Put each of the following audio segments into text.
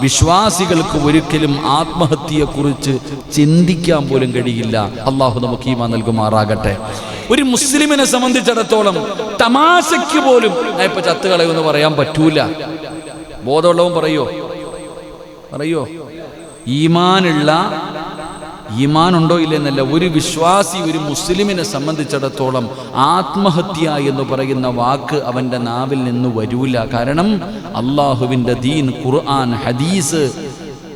വിശ്വാസികൾക്ക് ഒരിക്കലും ആത്മഹത്യയെ കുറിച്ച് ചിന്തിക്കാൻ പോലും കഴിയില്ല. അള്ളാഹു നമുക്ക് ഈമാ നൽകുമാറാകട്ടെ. ഒരു മുസ്ലിമിനെ സംബന്ധിച്ചിടത്തോളം തമാശയ്ക്ക് പോലും ഞാൻ ഇപ്പൊ ചത്തുകളയൊന്ന് പറയാൻ പറ്റൂല. ബോധമുള്ളവൻ പറയോ? പറയോ? ഈമാനുള്ള ഈമാൻ ഉണ്ടോ ഇല്ലെന്നല്ല ഒരു വിശ്വാസി ഒരു മുസ്ലിമിനെ സംബന്ധിച്ചിടത്തോളം ആത്മഹത്യ എന്ന് പറയുന്ന വാക്ക് അവന്റെ നാവിൽ നിന്ന് വരൂല. കാരണം അള്ളാഹുവിന്റെ ദീൻ ഖുർആൻ ഹദീസ്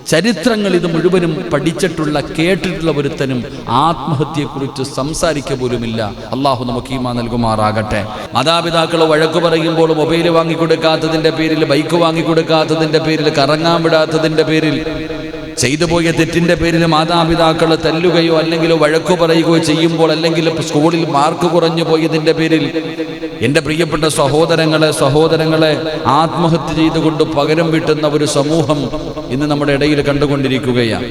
ചരിത്രങ്ങൾ ഇത് മുഴുവനും പഠിച്ചിട്ടുള്ള കേട്ടിട്ടുള്ള ഒരുത്തനും ആത്മഹത്യയെക്കുറിച്ച് സംസാരിക്ക പോലുമില്ല. അള്ളാഹു നമുക്ക് ഈമാ നൽകുമാറാകട്ടെ. മാതാപിതാക്കൾ വഴക്ക് പറയുമ്പോൾ മൊബൈൽ വാങ്ങിക്കൊടുക്കാത്തതിന്റെ പേരിൽ ബൈക്ക് വാങ്ങിക്കൊടുക്കാത്തതിന്റെ പേരിൽ കറങ്ങാൻ വിടാത്തതിന്റെ പേരിൽ ചെയ്തു പോയ തെറ്റിന്റെ പേരിൽ മാതാപിതാക്കൾ തല്ലുകയോ അല്ലെങ്കിൽ വഴക്കു പറയുകയോ ചെയ്യുമ്പോൾ അല്ലെങ്കിൽ സ്കൂളിൽ മാർക്ക് കുറഞ്ഞു പോയതിന്റെ പേരിൽ എന്റെ പ്രിയപ്പെട്ട സഹോദരങ്ങളെ സഹോദരങ്ങളെ ആത്മഹത്യ ചെയ്തുകൊണ്ട് പകരം വിട്ടുന്ന ഒരു സമൂഹം ഇന്ന് നമ്മുടെ ഇടയിൽ കണ്ടുകൊണ്ടിരിക്കുകയാണ്.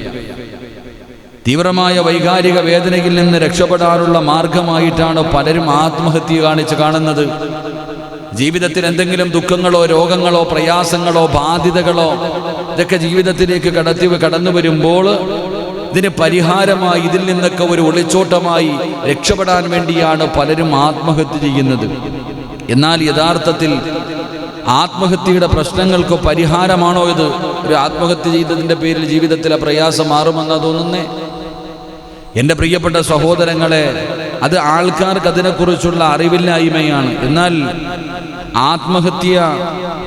തീവ്രമായ വൈകാരിക വേദനയിൽ നിന്ന് രക്ഷപ്പെടാനുള്ള മാർഗമായിട്ടാണ് പലരും ആത്മഹത്യ കാണിച്ച് കാണുന്നത്. ജീവിതത്തിൽ എന്തെങ്കിലും ദുഃഖങ്ങളോ രോഗങ്ങളോ പ്രയാസങ്ങളോ ബാധ്യതകളോ ഇതൊക്കെ ജീവിതത്തിലേക്ക് കടത്തി കടന്നു വരുമ്പോൾ ഇതിന് പരിഹാരമായി ഇതിൽ നിന്നൊക്കെ ഒരു ഒളിച്ചോട്ടമായി രക്ഷപ്പെടാൻ വേണ്ടിയാണ് പലരും ആത്മഹത്യ ചെയ്യുന്നത്. എന്നാൽ യഥാർത്ഥത്തിൽ ആത്മഹത്യയുടെ പ്രശ്നങ്ങൾക്ക് പരിഹാരമാണോ ഇത്? ഒരു ആത്മഹത്യ ചെയ്തതിന്റെ പേരിൽ ജീവിതത്തിലെ പ്രയാസം മാറുമെന്നാ തോന്നുന്നേ? എന്റെ പ്രിയപ്പെട്ട സഹോദരങ്ങളെ അത് ആൾക്കാർക്ക് അതിനെക്കുറിച്ചുള്ള അറിവില്ലായ്മയാണ്. എന്നാൽ ആത്മഹത്യ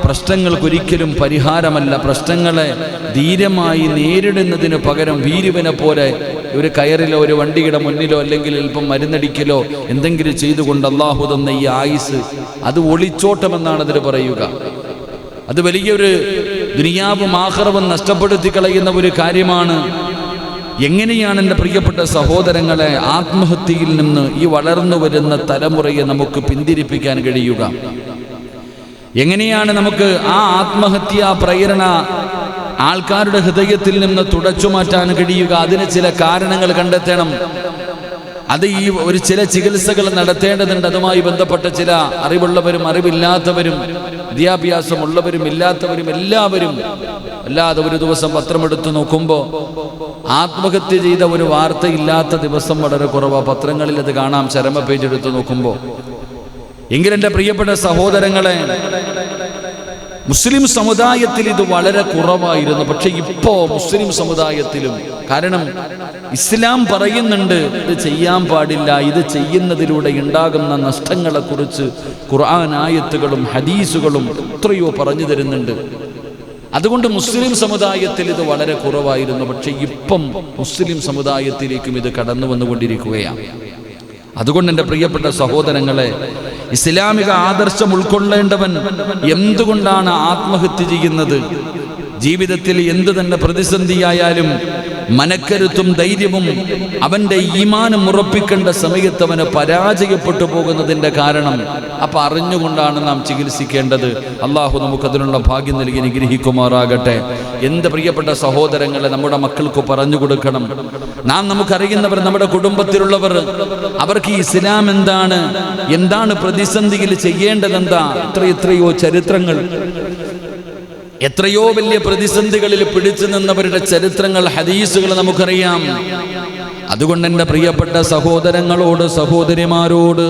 പ്രശ്നങ്ങൾക്കൊരിക്കലും പരിഹാരമല്ല. പ്രശ്നങ്ങളെ ധീരമായി നേരിടുന്നതിന് പകരം വീരുവിനെ പോലെ ഒരു കയറിലോ ഒരു വണ്ടിയുടെ മുന്നിലോ അല്ലെങ്കിൽ അല്പം മരുന്നടിക്കലോ എന്തെങ്കിലും ചെയ്തുകൊണ്ട് അള്ളാഹു തന്ന ഈ ആയുസ് അത് ഒളിച്ചോട്ടമെന്നാണ് അതിന് പറയുക. അത് വലിയൊരു ദുനിയാവും ആഹ്റവും നഷ്ടപ്പെടുത്തി കളയുന്ന ഒരു കാര്യമാണ്. എങ്ങനെയാണ് എന്റെ പ്രിയപ്പെട്ട സഹോദരങ്ങളെ ആത്മഹത്യയിൽ നിന്ന് ഈ വളർന്നു വരുന്ന തലമുറയെ നമുക്ക് പിന്തിരിപ്പിക്കാൻ കഴിയുക? എങ്ങനെയാണ് നമുക്ക് ആ ആത്മഹത്യാ പ്രേരണ ആൾക്കാരുടെ ഹൃദയത്തിൽ നിന്ന് തുടച്ചു മാറ്റാൻ കഴിയുക? അതിന് ചില കാരണങ്ങൾ കണ്ടെത്തണം. അത് ഈ ഒരു ചില ചികിത്സകൾ നടത്തേണ്ടതുണ്ട്. അതുമായി ബന്ധപ്പെട്ട ചില അറിവുള്ളവരും അറിവില്ലാത്തവരും വിദ്യാഭ്യാസമുള്ളവരും ഇല്ലാത്തവരും എല്ലാവരും അല്ലാതെ ഒരു ദിവസം പത്രമെടുത്ത് നോക്കുമ്പോൾ ആത്മഹത്യ ചെയ്ത ഒരു വാർത്ത ഇല്ലാത്ത ദിവസം വളരെ കുറവാണ് പത്രങ്ങളിൽ അത് കാണാം. ചരമ പേജ് എടുത്ത് നോക്കുമ്പോൾ എങ്കിലെന്റെ പ്രിയപ്പെട്ട സഹോദരങ്ങളെ മുസ്ലിം സമുദായത്തിൽ ഇത് വളരെ കുറവായിരുന്നു. പക്ഷെ ഇപ്പോ മുസ്ലിം സമുദായത്തിലും കാരണം ഇസ്ലാം പറയുന്നുണ്ട് ഇത് ചെയ്യാൻ പാടില്ല ഇത് ചെയ്യുന്നതിലൂടെ ഉണ്ടാകുന്ന നഷ്ടങ്ങളെക്കുറിച്ച് ഖുർആൻ ആയത്തുകളും ഹദീസുകളും എത്രയോ പറഞ്ഞു തരുന്നുണ്ട്. അതുകൊണ്ട് മുസ്ലിം സമുദായത്തിൽ ഇത് വളരെ കുറവായിരുന്നു. പക്ഷെ ഇപ്പം മുസ്ലിം സമുദായത്തിലേക്കും ഇത് കടന്നു വന്നുകൊണ്ടിരിക്കുകയാണ് അതുകൊണ്ട് എന്റെ പ്രിയപ്പെട്ട സഹോദരങ്ങളെ ഇസ്ലാമിക ആദർശം ഉൾക്കൊള്ളേണ്ടവൻ എന്തുകൊണ്ടാണ് ആത്മഹത്യ ചെയ്യുന്നത്? ജീവിതത്തിൽ എന്തു തന്നെ പ്രതിസന്ധിയായാലും മനക്കരുത്തും ധൈര്യവും അവന്റെ ഈമാനം ഉറപ്പിക്കേണ്ട സമയത്ത് അവന് പരാജയപ്പെട്ടു പോകുന്നതിന്റെ കാരണം അപ്പം അറിഞ്ഞുകൊണ്ടാണ് നാം ചികിത്സിക്കേണ്ടത്. അള്ളാഹു നമുക്കതിനുള്ള ഭാഗ്യം നൽകി നിഗ്രഹിക്കുമാറാകട്ടെ എന്ത് പ്രിയപ്പെട്ട സഹോദരങ്ങളെ നമ്മുടെ മക്കൾക്ക് പറഞ്ഞു കൊടുക്കണം. നാം നമുക്കറിയുന്നവർ നമ്മുടെ കുടുംബത്തിലുള്ളവർ അവർക്ക് ഈ ഇസ്ലാം എന്താണ് എന്താണ് പ്രതിസന്ധിയിൽ ചെയ്യേണ്ടതെന്താ ഇത്ര എത്രയോ ചരിത്രങ്ങൾ. എത്രയോ വലിയ പ്രതിസന്ധികളിൽ പിടിച്ചു നിന്നവരുടെ ചരിത്രങ്ങൾ ഹദീസുകൾ നമുക്കറിയാം. അതുകൊണ്ട് എന്റെ പ്രിയപ്പെട്ട സഹോദരങ്ങളോട് സഹോദരിമാരോട്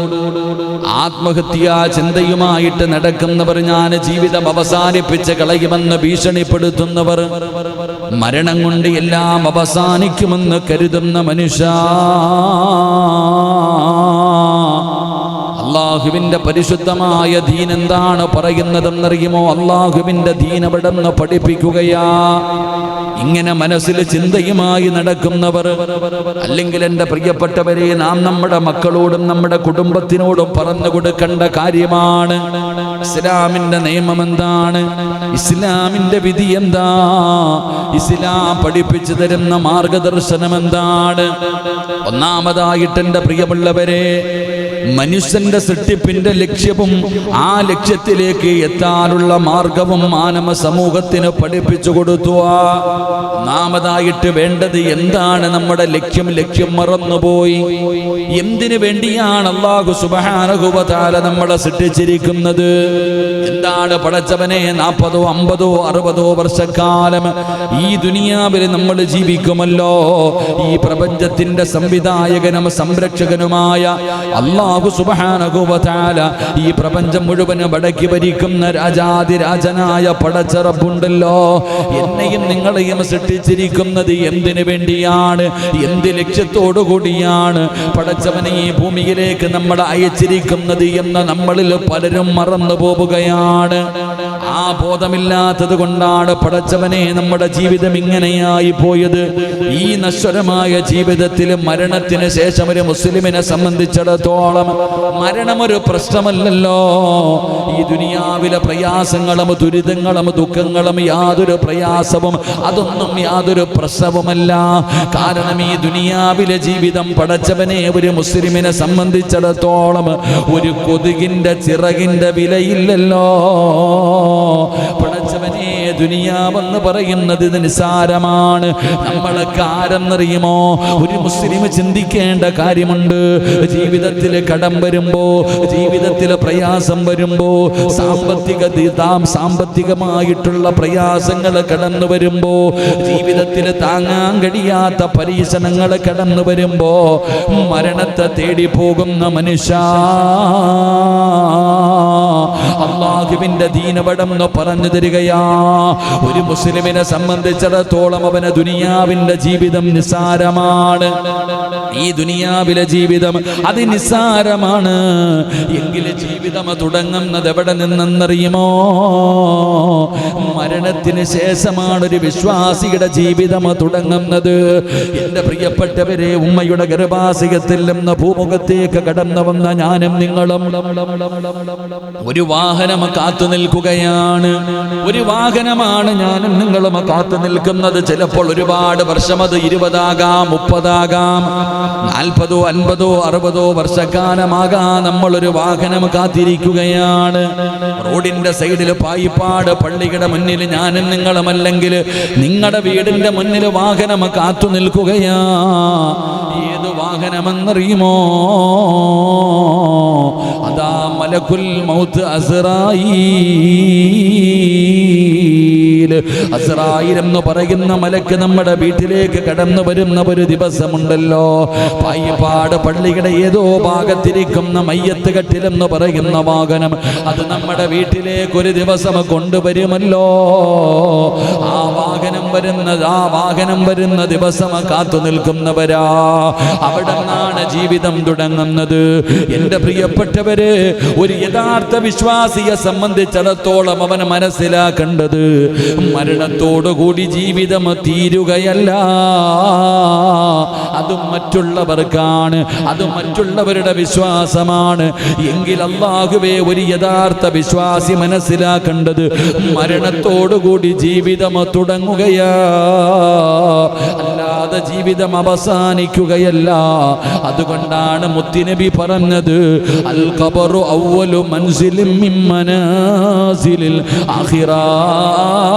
ആത്മഹത്യാ ചിന്തയുമായിട്ട് നടക്കുന്നവർ ഞാൻ ജീവിതം അവസാനിപ്പിച്ച് കളയുമെന്ന് ഭീഷണിപ്പെടുത്തുന്നവർ മരണം കൊണ്ട് എല്ലാം അവസാനിക്കുമെന്ന് കരുതുന്ന മനുഷ്യ അള്ളാഹുവിന്റെ പരിശുദ്ധമായ ദീൻ എന്താണ് പറയുന്നതെന്നറിയുമോ? അള്ളാഹുവിന്റെ ദീൻ അവിടെ നിന്ന് പഠിപ്പിക്കുകയാ. ഇങ്ങനെ മനസ്സിൽ ചിന്തയുമായി നടക്കുന്നവർ അല്ലെങ്കിൽ എന്റെ പ്രിയപ്പെട്ടവരെ നാം നമ്മുടെ മക്കളോടും നമ്മുടെ കുടുംബത്തിനോടും പറഞ്ഞു കൊടുക്കേണ്ട കാര്യമാണ്. ഇസ്ലാമിന്റെ നിയമം എന്താണ്? ഇസ്ലാമിന്റെ വിധി എന്താ? ഇസ്ലാം പഠിപ്പിച്ചു തരുന്ന മാർഗദർശനം എന്താണ്? ഒന്നാമതായിട്ട് എന്റെ പ്രിയമുള്ളവരെ മനുഷ്യന്റെ സൃഷ്ടിപ്പിന്റെ ലക്ഷ്യവും ആ ലക്ഷ്യത്തിലേക്ക് എത്താനുള്ള മാർഗവും മാനവ സമൂഹത്തിന് പഠിപ്പിച്ചു കൊടുത്തു നാമതായിട്ട് വേണ്ടത് എന്താണ്? നമ്മുടെ ലക്ഷ്യം ലക്ഷ്യം മറന്നുപോയി. എന്തിനു വേണ്ടിയാണ് അള്ളാഹു സുബാനഹുബാല നമ്മളെ സൃഷ്ടിച്ചിരിക്കുന്നത്? എന്താണ് പടച്ചവനെ നാൽപ്പതോ അമ്പതോ അറുപതോ വർഷക്കാലം ഈ ദുനിയാവിൽ നമ്മൾ ജീവിക്കുമല്ലോ. ഈ പ്രപഞ്ചത്തിന്റെ സംവിധായകനും സംരക്ഷകനുമായ അള്ളാഹു സുബഹാനുഭവത്താല ഈ പ്രപഞ്ചം മുഴുവൻ വടക്കി ഭരിക്കുന്ന രാജാതിരാജനായ പടച്ചറപ്പുണ്ടല്ലോ എന്നെയും നിങ്ങളെയും സൃഷ്ടിച്ചിരിക്കുന്നത് എന്തിനു വേണ്ടിയാണ്? എന്ത് ലക്ഷ്യത്തോടു കൂടിയാണ് പടച്ചവനെ ഈ ഭൂമിയിലേക്ക് നമ്മൾ അയച്ചിരിക്കുന്നത് എന്ന് നമ്മളിൽ പലരും മറന്നു പോവുകയാണ്. ആ ബോധമില്ലാത്തത് കൊണ്ടാണ് പടച്ചവനെ നമ്മുടെ ജീവിതം ഇങ്ങനെയായി പോയത്. ഈ നശ്വരമായ ജീവിതത്തിൽ മരണത്തിന് ശേഷം ഒരു മുസ്ലിമിനെ സംബന്ധിച്ചിടത്തോളം മരണമൊരു പ്രശ്നമല്ലല്ലോ. ഈ ദുനിയാവിലെ പ്രയാസങ്ങളും ദുരിതങ്ങളും ദുഃഖങ്ങളും യാതൊരു പ്രയാസവും അതൊന്നും യാതൊരു പ്രശ്നവുമല്ല. കാരണം ഈ ദുനിയാവിലെ ജീവിതം പടച്ചവനെ ഒരു മുസ്ലിമിനെ സംബന്ധിച്ചിടത്തോളം ഒരു കൊതുകിന്റെ ചിറകിന്റെ വിലയില്ലല്ലോ. പടച്ചവനെ ദുനിയാവെന്ന് പറയുന്നത് നിസ്സാരമാണ് നിസാരമാണ്. നമ്മളൊക്കെ ആരെന്നറിയുമോ ഒരു മുസ്ലിം ചിന്തിക്കേണ്ട കാര്യമുണ്ട്. ജീവിതത്തിൽ കടം വരുമ്പോ ജീവിതത്തിൽ പ്രയാസം വരുമ്പോ സാമ്പത്തിക സാമ്പത്തികമായിട്ടുള്ള പ്രയാസങ്ങൾ കടന്നു വരുമ്പോ ജീവിതത്തിൽ താങ്ങാൻ കഴിയാത്ത പരീക്ഷണങ്ങൾ കടന്നു വരുമ്പോ മരണത്തെ തേടി പോകുന്ന മനുഷ്യ അള്ളാഹുവിന്റെ ദീനപടം എന്ന് പറഞ്ഞു തരികയാ. ഒരു മുസ്ലിമിനെ സംബന്ധിച്ചിടത്തോളം അവന് ദുനിയാവിന്റെ ജീവിതം നിസാരമാണ് ഈ ദുനിയാവിലെ ജീവിതം അത് നിസാരമാണ് എങ്കിൽ ജീവിതം തുടങ്ങുന്നത് എവിടെ നിന്നെന്നറിയുമോ? മരണത്തിന് ശേഷമാണ് ഒരു വിശ്വാസിയുടെ ജീവിതം തുടങ്ങുന്നത്. എന്റെ പ്രിയപ്പെട്ടവരെ ഉമ്മയുടെ ഗർഭാസികത്തിൽ നിന്ന് ഭൂമുഖത്തേക്ക് കടന്നു വന്ന ഞാനും നിങ്ങളും. ഒരു വാഹനം കാത്തു നിൽക്കുകയാണ്. ഒരു വാഹനമാണ് ഞാനും നിങ്ങളും കാത്തു നിൽക്കുന്നത്. ചിലപ്പോൾ ഒരുപാട് വർഷം അത് ഇരുപതാകാം മുപ്പതാകാം നാൽപ്പതോ അൻപതോ അറുപതോ വർഷക്കാലമാകാം ഒരു വാഹനം കാത്തിരിക്കുകയാണ്. റോഡിന്റെ സൈഡിൽ പായിപ്പാട് പള്ളിയുടെ മുന്നിൽ ഞാനും നിങ്ങളും അല്ലെങ്കിൽ നിങ്ങളുടെ വീടിന്റെ മുന്നിൽ വാഹനം കാത്തു നിൽക്കുകയാ. ഏത് വാഹനമെന്നറിയുമോ അതാ മലക്കുൽ മൗത്ത് അസറായി അസറായിൽ എന്ന് പറയുന്ന മലക്ക് നമ്മുടെ വീട്ടിലേക്ക് കടന്നു വരുന്ന ഒരു ദിവസമുണ്ടല്ലോ. പായിപ്പാട് പള്ളിയുടെ ഏതോ ഭാഗത്തിരിക്കുന്ന മയ്യത്ത് കട്ടിലെന്ന് പറയുന്ന വാഹനം അത് നമ്മുടെ വീട്ടിലേക്ക് ഒരു ദിവസം കൊണ്ടുവരുമല്ലോ. ആ വാഹനം വരുന്ന ആ വാഹനം വരുന്ന ദിവസം കാത്തു നിൽക്കുന്നവരാ. അവിടെ നിന്നാണ് ജീവിതം തുടങ്ങുന്നത്. എന്റെ പ്രിയപ്പെട്ടവര് ഒരു യഥാർത്ഥ വിശ്വാസിയെ സംബന്ധിച്ചിടത്തോളം അവൻ മനസ്സിലാക്കേണ്ടത് മരണത്തോടുകൂടി ജീവിതം തീരുകയല്ല അതും മറ്റുള്ളവർക്കാണ്. അതും മറ്റുള്ളവരുടെ വിശ്വാസമാണ്. എങ്കിൽ അള്ളാഹുവേ ഒരു യഥാർത്ഥ വിശ്വാസി മനസ്സിലാക്കേണ്ടത് മരണത്തോടുകൂടി ജീവിതം തുടങ്ങുകയാ. അല്ലാതെ ജീവിതം അവസാനിക്കുകയല്ല. അതുകൊണ്ടാണ് മുത്തിനബി പറഞ്ഞത് അൽ ഖബറു മനസ്സിലും മൻസിലിൻ അഹിറാ മനാസിലിൽ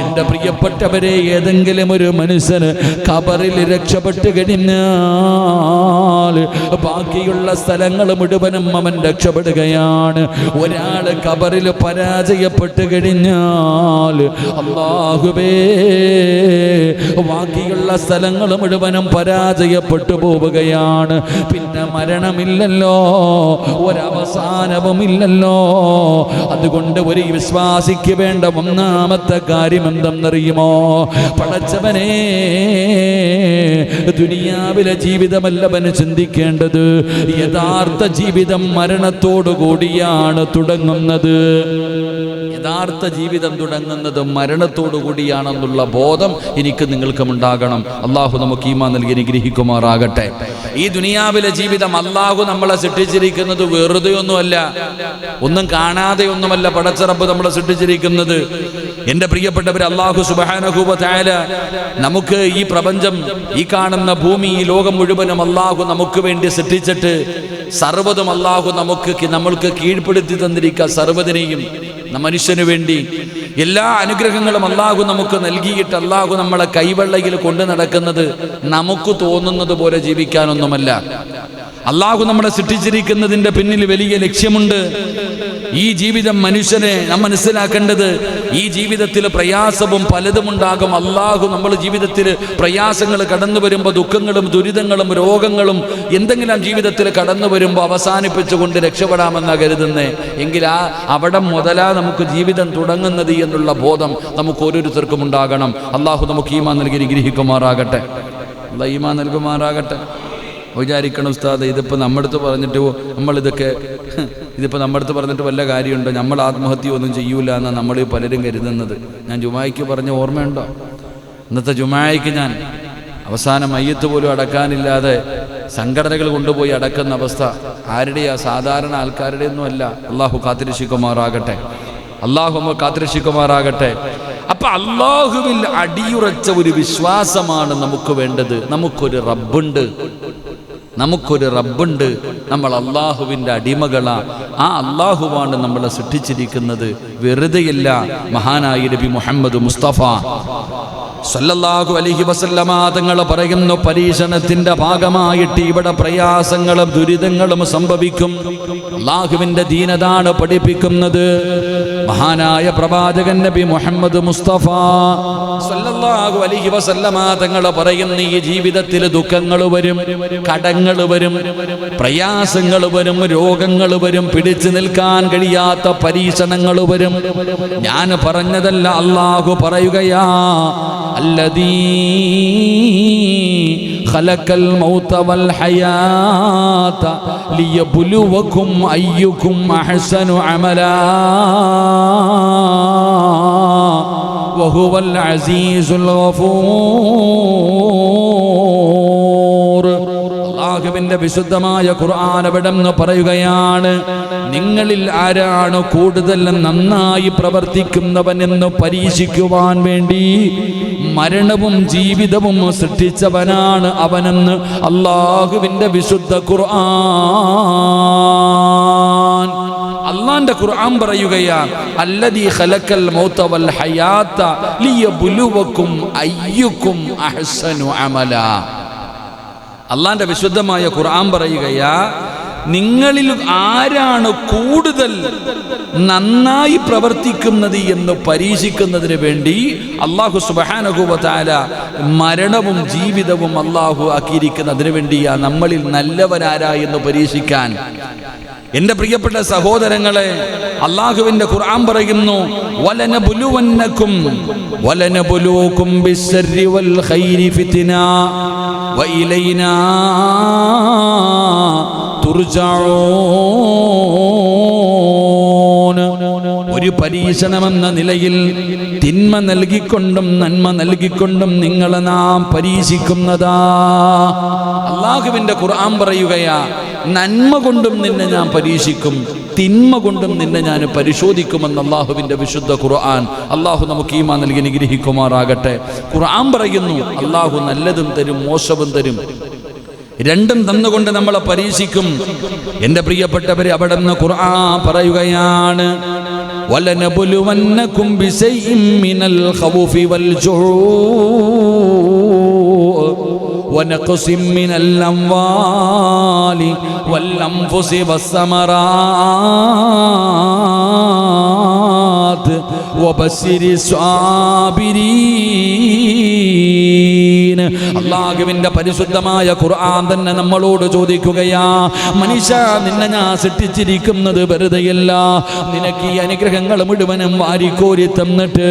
എന്റെ പ്രിയപ്പെട്ടവരെ ഏതെങ്കിലും ഒരു മനുഷ്യന് കബറിൽ രക്ഷപ്പെട്ട് കഴിഞ്ഞാൽ ബാക്കിയുള്ള സ്ഥലങ്ങൾ മുഴുവനും അവൻ രക്ഷപ്പെടുകയാണ്. ഒരാൾ കബറിൽ പരാജയപ്പെട്ട് കഴിഞ്ഞാൽ അള്ളാഹുബേ ബാക്കിയുള്ള സ്ഥലങ്ങൾ മുഴുവനും പരാജയപ്പെട്ടു പോവുകയാണ്. പിന്നെ മരണമില്ലല്ലോ ഒരവസാനവുമില്ലല്ലോ. അതുകൊണ്ട് ഒരു വിശ്വാസിക്ക് വേണ്ട ഒന്നാമത്തെ കാര്യം എന്തെന്നറിയുമോ പടച്ചവനെ ദുനിയാവിലെ ജീവിതമല്ലവന് ചിന്തിക്കേണ്ടത്. യഥാർത്ഥ ജീവിതം മരണത്തോടു കൂടിയാണ് തുടങ്ങുന്നത്. യഥാർത്ഥ ജീവിതം തുടങ്ങുന്നത് മരണത്തോടു കൂടിയാണെന്നുള്ള ബോധം എനിക്ക് നിങ്ങൾക്കും ഉണ്ടാകണം. അള്ളാഹു നമുക്ക് ഈമാ നൽകി അനുഗ്രഹിക്കുമാറാകട്ടെ. ഈ ദുനിയാവിലെ ജീവിതം അള്ളാഹു നമ്മളെ സൃഷ്ടിച്ചിരിക്കുന്നത് വെറുതെ ഒന്നുമല്ല. ഒന്നും കാണാതെ ഒന്നുമല്ല പടച്ചറപ്പ് നമ്മളെ സൃഷ്ടിച്ചിരിക്കുന്നത്. എന്റെ പ്രിയപ്പെട്ടവർ അള്ളാഹു സുബാനഹൂബ തായാല നമുക്ക് ഈ പ്രപഞ്ചം ഈ കാണുന്ന ഭൂമി ഈ ലോകം മുഴുവനും അള്ളാഹു നമുക്ക് വേണ്ടി സൃഷ്ടിച്ചിട്ട് സർവതും അള്ളാഹു നമുക്ക് നമ്മൾക്ക് കീഴ്പ്പെടുത്തി തന്നിരിക്കുക സർവതിനെയും. മനുഷ്യന് വേണ്ടി എല്ലാ അനുഗ്രഹങ്ങളും അള്ളാഹു നമുക്ക് നൽകിയിട്ട് അള്ളാഹു നമ്മളെ കൈവെള്ളയിൽ കൊണ്ടു നടക്കുന്നത് നമുക്ക് തോന്നുന്നത് പോലെ ജീവിക്കാനൊന്നുമല്ല. അള്ളാഹു നമ്മളെ സൃഷ്ടിച്ചിരിക്കുന്നതിന്റെ പിന്നിൽ വലിയ ലക്ഷ്യമുണ്ട്. ഈ ജീവിതം മനുഷ്യനെ നാം മനസ്സിലാക്കേണ്ടത് ഈ ജീവിതത്തിൽ പ്രയാസവും പലതും ഉണ്ടാകും അള്ളാഹു നമ്മൾ ജീവിതത്തിൽ പ്രയാസങ്ങൾ കടന്നു വരുമ്പോൾ ദുഃഖങ്ങളും ദുരിതങ്ങളും രോഗങ്ങളും എന്തെങ്കിലും ജീവിതത്തിൽ കടന്നു വരുമ്പോൾ അവസാനിപ്പിച്ചുകൊണ്ട് രക്ഷപ്പെടാമെന്നാണ് കരുതുന്നേ. എങ്കിൽ ആ അവിടെ മുതലാ നമുക്ക് ജീവിതം തുടങ്ങുന്നത് എന്നുള്ള ബോധം നമുക്ക് ഓരോരുത്തർക്കും ഉണ്ടാകണം. അള്ളാഹു നമുക്ക് ഈമാ നൽകി ഗ്രഹിക്കുമാറാകട്ടെ അള്ളാഹ് ഈമാ നൽകുമാറാകട്ടെ. വിചാരിക്കണം ഉസ്താദ് ഇതിപ്പോൾ നമ്മടുത്ത് പറഞ്ഞിട്ട് നമ്മളിതൊക്കെ ഇതിപ്പോൾ നമ്മടുത്ത് പറഞ്ഞിട്ട് വല്ല കാര്യമുണ്ടോ? നമ്മൾ ആത്മഹത്യ ഒന്നും ചെയ്യൂല എന്നാണ് നമ്മൾ പലരും കരുതുന്നത്. ഞാൻ ജുമായിക്ക് പറഞ്ഞ ഓർമ്മയുണ്ടോ? ഇന്നത്തെ ജുമായിക്ക് ഞാൻ അവസാനം മയ്യത്ത് പോലും അടക്കാനില്ലാതെ സംഘടനകൾ കൊണ്ടുപോയി അടക്കുന്ന അവസ്ഥ. ആരുടെയാ? സാധാരണ ആൾക്കാരുടെ ഒന്നും അല്ല. അള്ളാഹു കാത്തിരക്ഷിക്കുമാറാകട്ടെ. അള്ളാഹു നമ്മൾ കാത്തിരക്ഷിക്കുമാറാകട്ടെ. അപ്പൊ അള്ളാഹുവിൽ അടിയുറച്ച ഒരു വിശ്വാസമാണ് നമുക്ക് വേണ്ടത്. നമുക്കൊരു റബ്ബുണ്ട്. നമുക്കൊരു റബ്ബുണ്ട്. നമ്മൾ അള്ളാഹുവിന്റെ അടിമകളാ. ആ അള്ളാഹുവാണ് നമ്മളെ സൃഷ്ടിച്ചിരിക്കുന്നത്. വെറുതെയല്ല മഹാനായ നബി മുഹമ്മദ് മുസ്തഫ. സല്ലല്ലാഹു അലൈഹി വസല്ലമ തങ്ങൾ പറയുന്നു പരീക്ഷണത്തിന്റെ ഭാഗമായിട്ട് ഇവിടെ പ്രയാസങ്ങളും ദുരിതങ്ങളും സംഭവിക്കും. അള്ളാഹുവിന്റെ ദീനതാണ് പഠിപ്പിക്കുന്നത്. മഹാനായ പ്രവാചകൻ നബി മുഹമ്മദ് മുസ്തഫ സല്ലല്ലാഹു അലൈഹി വസല്ലമ തങ്ങൾ പറയുന്ന ഈ ജീവിതത്തിൽ ദുഃഖങ്ങൾ വരും കടങ്ങൾ വരും പ്രയാസങ്ങൾ വരും രോഗങ്ങൾ വരും പിടിച്ചു നിൽക്കാൻ കഴിയാത്ത പരീക്ഷണങ്ങൾ വരും. ഞാൻ പറഞ്ഞതല്ല അള്ളാഹു പറയുകയാ الذي خلق الموت والحياة ليبلوكم أيكم أحسن عملا وهو العزيز الغفور അള്ളാഹുവിന്റെ വിശുദ്ധമായ ഖുർആൻ അവിടെ നിന്ന് പറയുകയാണ് നിങ്ങളിൽ ആരാണ് കൂടുതൽ നന്നായി പ്രവർത്തിക്കുന്നവൻ എന്ന് പരീക്ഷിക്കുവാൻ വേണ്ടി മരണവും ജീവിതവും സൃഷ്ടിച്ചവനാണ് അവനെന്ന് അള്ളാഹുവിന്റെ വിശുദ്ധ ഖുർആൻ. അള്ളാന്റെ ഖുർആൻ പറയുകയാണ് അല്ലദീ ഖലക്കൽ മൗത വൽ ഹയാത ലിയബ്ലുവക്കും അയ്യുക്കും അഹ്സനു അമല. അള്ളാന്റെ വിശുദ്ധമായ ഖുർആൻ പറയുകയാ നിങ്ങളിൽ ആരാണ് കൂടുതൽ നന്നായി പ്രവർത്തിക്കുന്നത് എന്ന് പരീക്ഷിക്കുന്നതിന് വേണ്ടി അള്ളാഹു സുബാനഹുബാല മരണവും ജീവിതവും അള്ളാഹു ആക്കിയിരിക്കുന്നതിന് വേണ്ടിയാ നമ്മളിൽ നല്ലവരാരാ എന്ന് പരീക്ഷിക്കാൻ. എന്റെ പ്രിയപ്പെട്ട സഹോദരങ്ങളെ അള്ളാഹുവിന്റെ ഖുർആൻ പറയുന്നു വലനബുലുവന്നക്കും വലനബുലൂക്കും ബിസ്സർരി വൽ ഖൈരി ഫിത്ന വഇലൈനാ തുർജഊൻ ഒരു പരീക്ഷണമെന്ന നിലയിൽ തിന്മ നൽകിക്കൊണ്ടും നന്മ നൽകിക്കൊണ്ടും നിങ്ങളെ നാം പരീക്ഷിക്കുന്നതാ. അള്ളാഹുവിന്റെ ഖുർആൻ പറയുകയാ നന്മ കൊണ്ടും നിന്നെ ഞാൻ പരീക്ഷിക്കും തിന്മ കൊണ്ടും നിന്നെ ഞാൻ പരിശോധിക്കുമെന്ന് അള്ളാഹുവിന്റെ വിശുദ്ധ ഖുർആൻ. അള്ളാഹു നമുക്ക് ഈമാ നൽകി നിഗ്രഹിക്കുമാറാകട്ടെ ഖുർആൻ പറയുന്നു അള്ളാഹു നല്ലതും തരും മോശവും തരും. രണ്ടും തന്നുകൊണ്ട് നമ്മളെ പരീക്ഷിക്കും എന്റെ പ്രിയപ്പെട്ടവരെ അവിടെ നിന്ന് ഖുർആൻ പറയുകയാണ് വലനബുലുവന്നകും ബിശൈഇം മിനൽ ഖൗഫി വൽ ജൂഅ ونقص من الأموال والأنفس والثمرات وبشر الصابرين അള്ളാഹുവിന്റെ പരിശുദ്ധമായ ഖുർആൻ തന്നെ നമ്മളോട് ചോദിക്കുകയാ മനുഷ്യ നിന്നെ ഞാൻ സൃഷ്ടിച്ചിരിക്കുന്നത് വെറുതെയല്ല. നിനക്ക് ഈ അനുഗ്രഹങ്ങൾ മുഴുവനും വാരിക്കോരി തന്നിട്ട്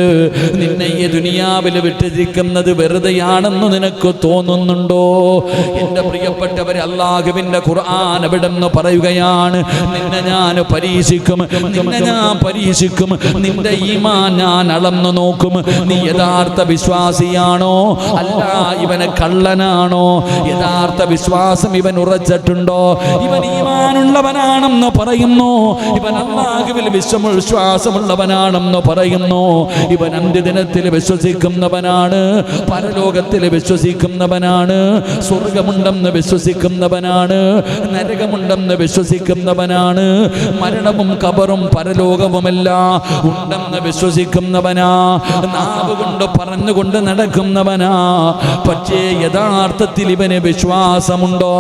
നിന്നെ ഈ ദുനിയാവിൽ വിട്ടിരിക്കുന്നത് വെറുതെയാണെന്ന് നിനക്ക് തോന്നുന്നുണ്ടോ? എന്റെ പ്രിയപ്പെട്ടവരെ അള്ളാഹുവിന്റെ ഖുർആൻ എവിടെ നിന്ന് പറയുകയാണ് നിന്നെ ഞാൻ പരീക്ഷിക്കും നിന്നെ ഞാൻ പരീക്ഷിക്കും. നിന്റെ ഈമാൻ ഞാൻ അളന്നു നോക്കും. നീ യഥാർത്ഥ വിശ്വാസിയാണോ? അല്ല ഇവന് കള്ളനാണോ? യഥാർത്ഥ വിശ്വാസം ഇവൻ ഉറച്ചിട്ടുണ്ടോ? ഇവൻ ഈമാനുള്ളവനാണെന്ന് പറയുന്നു. ഇവൻ അള്ളാഹുവിൽ വിശ്വ വിശ്വാസമുള്ളവനാണെന്ന് പറയുന്നു. ഇവൻ അന്ത്യദിനത്തിൽ വിശ്വസിക്കുന്നവനാണ് പരലോകത്തിൽ വിശ്വസിക്കുന്നവനാണ് സ്വർഗമുണ്ടെന്ന് വിശ്വസിക്കുന്നവനാണ് നരകമുണ്ടെന്ന് വിശ്വസിക്കുന്നവനാണ് മരണവും കബറും പരലോകവുമല്ല ഉണ്ടെന്ന് വിശ്വസിക്കുന്നവനാ നാവ് കൊണ്ട് പറഞ്ഞുകൊണ്ട് നടക്കുന്നവനാ. പക്ഷേ യഥാർത്ഥത്തിൽ ഇവന് വിശ്വാസമുണ്ടോ?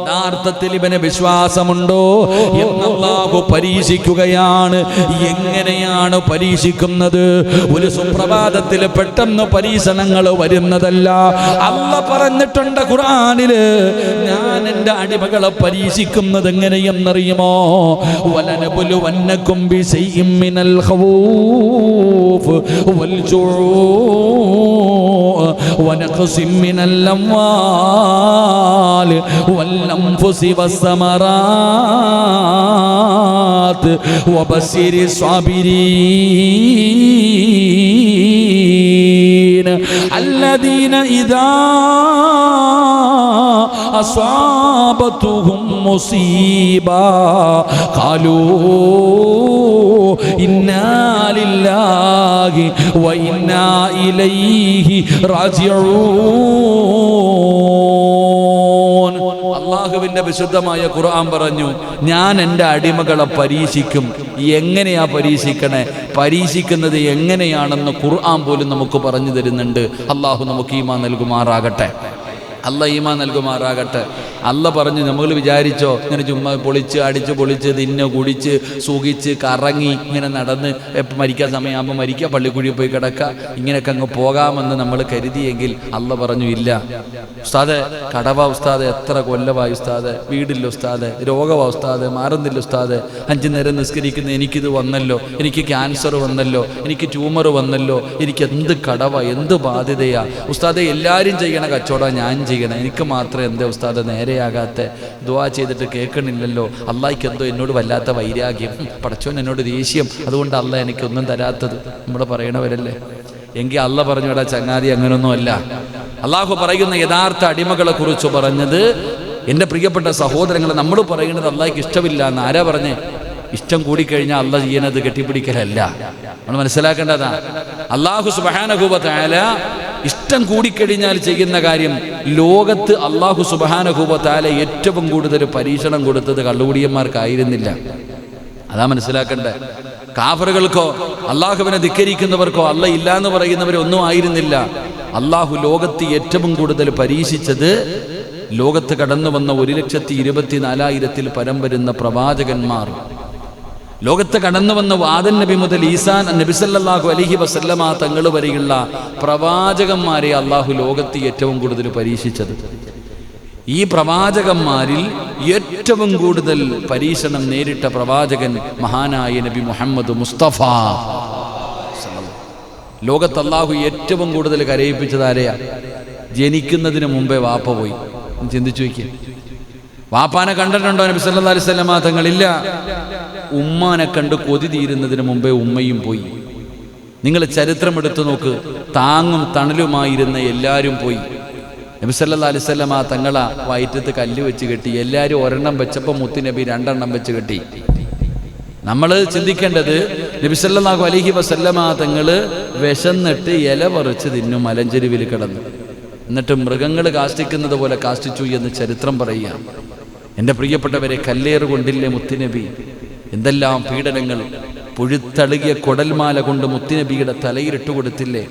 യഥാർത്ഥത്തിൽ ഇവന് വിശ്വാസമുണ്ടോ? എന്നല്ലാഹു പരീക്ഷിക്കുകയാണ്. എങ്ങനെയാണ് പരീക്ഷിക്കുന്നത്? ഒരു സുപ്രഭാതത്തിൽ പെട്ടെന്ന് പരീക്ഷണങ്ങൾ വരുന്നതല്ല. അല്ല പറഞ്ഞിട്ടുണ്ട് ഖുറാനിൽ ഞാൻ എന്റെ അടിമകളെ പരീക്ഷിക്കുന്നത് എങ്ങനെയെന്നറിയുമോ? വലനബുലു വന്നക്കും മിനൽ ഖൗഫ് വൽ ونقص من الأموال والأنفس والثمرات وبشر الصابرين الذين إذا أصابتهم മുസീബ. കാലൂ ഇന്നാലില്ലാഹി വൈന്നാ ഇലൈഹി റാജിഊൻ. വിശുദ്ധമായ ഖുർആൻ പറഞ്ഞു ഞാൻ എന്റെ അടിമകളെ പരീക്ഷിക്കും. എങ്ങനെയാ പരീക്ഷിക്കണേ? പരീക്ഷിക്കുന്നത് എങ്ങനെയാണെന്ന് ഖുർആൻ പോലും നമുക്ക് പറഞ്ഞു തരുന്നുണ്ട്. അള്ളാഹു നമുക്ക് ഈമാ നൽകുമാറാകട്ടെ. അല്ല ഈമാ നൽകുമാറാകട്ടെ. അല്ല പറഞ്ഞു നമ്മൾ വിചാരിച്ചോ ഇങ്ങനെ ചുമ്മാ പൊളിച്ച് അടിച്ച് പൊളിച്ച് തിന്ന് കുടിച്ച് സുഖിച്ച് കറങ്ങി ഇങ്ങനെ നടന്ന് മരിക്കാൻ സമയമാകുമ്പോൾ മരിക്കുക പള്ളിക്കുഴി പോയി കിടക്കുക ഇങ്ങനെയൊക്കെ അങ്ങ് പോകാമെന്ന് നമ്മൾ കരുതിയെങ്കിൽ അല്ല പറഞ്ഞു ഇല്ല. ഉസ്താദെ കടവ ഉസ്താദെ എത്ര കൊല്ലവായി ഉസ്താദെ വീടില്ല ഉസ്താദെ രോഗവ ഉസ്താദെ മാറുന്നില്ല ഉസ്താദെ അഞ്ചു നേരം നിസ്കരിക്കുന്ന എനിക്കിത് വന്നല്ലോ എനിക്ക് ക്യാൻസർ വന്നല്ലോ എനിക്ക് ട്യൂമർ വന്നല്ലോ എനിക്ക് എന്ത് കടവ എന്ത് ബാധ്യതയാ? ഉസ്താദെ എല്ലാവരും ചെയ്യണ കച്ചവടം ഞാൻ ചെയ്യണം എനിക്ക് മാത്രം എന്തേ ഉസ്താദ് നേരെയാകാത്ത ദുവാ ചെയ്തിട്ട് കേൾക്കണില്ലല്ലോ. അള്ളാഹിക്ക് എന്തോ എന്നോട് വല്ലാത്ത വൈരാഗ്യം. പടച്ചോൻ എന്നോട് ദേഷ്യം. അതുകൊണ്ട് അല്ല എനിക്കൊന്നും തരാത്തത്. നമ്മൾ പറയണവരല്ലേ? എങ്കിൽ അല്ല പറഞ്ഞു എടാ ചങ്ങാതി അങ്ങനൊന്നുമല്ല. അള്ളാഹു പറയുന്ന യഥാർത്ഥ അടിമകളെ കുറിച്ച് പറഞ്ഞത് എന്റെ പ്രിയപ്പെട്ട സഹോദരങ്ങൾ നമ്മൾ പറയുന്നത് അള്ളാഹിക്ക് ഇഷ്ടമില്ല എന്ന് ആരാ പറഞ്ഞേ? ഇഷ്ടം കൂടിക്കഴിഞ്ഞാൽ അല്ല ചെയ്യണത് കെട്ടിപ്പിടിക്കലല്ല. നമ്മൾ മനസ്സിലാക്കേണ്ടതാ. അള്ളാഹു സുബാനഹൂബത്തായ ഇഷ്ടം കൂടിക്കഴിഞ്ഞാൽ ചെയ്യുന്ന കാര്യം ലോകത്ത് അള്ളാഹു സുബാനഹൂബത്താലെ ഏറ്റവും കൂടുതൽ പരീക്ഷണം കൊടുത്തത് കള്ളുകുടിയന്മാർക്കായിരുന്നില്ല. അതാ മനസ്സിലാക്കണ്ടേ? കാഫറുകൾക്കോ അള്ളാഹുവിനെ ധിക്കരിക്കുന്നവർക്കോ അല്ല ഇല്ല എന്ന് പറയുന്നവരൊന്നും ആയിരുന്നില്ല. അള്ളാഹു ലോകത്ത് ഏറ്റവും കൂടുതൽ പരീക്ഷിച്ചത് ലോകത്ത് കടന്നു വന്ന ഒരു ലക്ഷത്തി ഇരുപത്തിനാലായിരത്തിൽ പരം വരുന്ന പ്രവാചകന്മാർ. ലോകത്ത് കടന്നു വന്ന വാദൻ നബി മുതൽ ഈസാൻ നബിസല്ലാഹു അലഹി വസല്ലമ തങ്ങൾ വരെയുള്ള പ്രവാചകന്മാരെ അള്ളാഹു ലോകത്ത് ഏറ്റവും കൂടുതൽ പരീക്ഷിച്ചത്. ഈ പ്രവാചകന്മാരിൽ ഏറ്റവും കൂടുതൽ പരീക്ഷണം നേരിട്ട പ്രവാചകൻ മഹാനായ നബി മുഹമ്മദ് മുസ്തഫ. ലോകത്ത് അള്ളാഹു ഏറ്റവും കൂടുതൽ കരയിപ്പിച്ചത് ആരെയാ? ജനിക്കുന്നതിന് മുമ്പേ വാപ്പ പോയി. ചിന്തിച്ചു വയ്ക്കുക വാപ്പാനെ കണ്ടിട്ടുണ്ടോ നബി സല്ലല്ലാഹു അലൈഹി വസല്ലമ തങ്ങളില്ല? ഉമ്മാനെ കണ്ട് കൊതി തീരുന്നതിന് മുമ്പേ ഉമ്മയും പോയി. നിങ്ങൾ ചരിത്രം എടുത്തു നോക്ക്. താങ്ങും തണലുമായിരുന്ന എല്ലാവരും പോയി. നബി സല്ലല്ലാഹു ആ തങ്ങള വയറ്റത്ത് കല്ല് വെച്ച് കെട്ടി. എല്ലാവരും ഒരെണ്ണം വെച്ചപ്പോൾ മുത്തുനബി രണ്ടെണ്ണം വെച്ച് കെട്ടി. നമ്മൾ ചിന്തിക്കേണ്ടത് നബിസല്ലാഹു അലഹി വസല്ലമ തങ്ങൾ വിശന്നിട്ട് ഇല പറിച്ച് തിന്നും മലഞ്ചെരുവിൽ കിടന്നു. എന്നിട്ട് മൃഗങ്ങൾ കാഷ്ടിക്കുന്നത് പോലെ കാഷ്ടിച്ചു എന്ന് ചരിത്രം പറയുക എന്റെ പ്രിയപ്പെട്ടവരെ കല്ലേറ് കൊണ്ടില്ലേ മുത്തുനബി എന്തെല്ലാം പീഡനങ്ങൾ. പുഴുത്തളുകിയ കൊടൽമാല കൊണ്ട് മുത്തുനബിയുടെ തലയിലിട്ട് കൊടുത്തില്ലേ?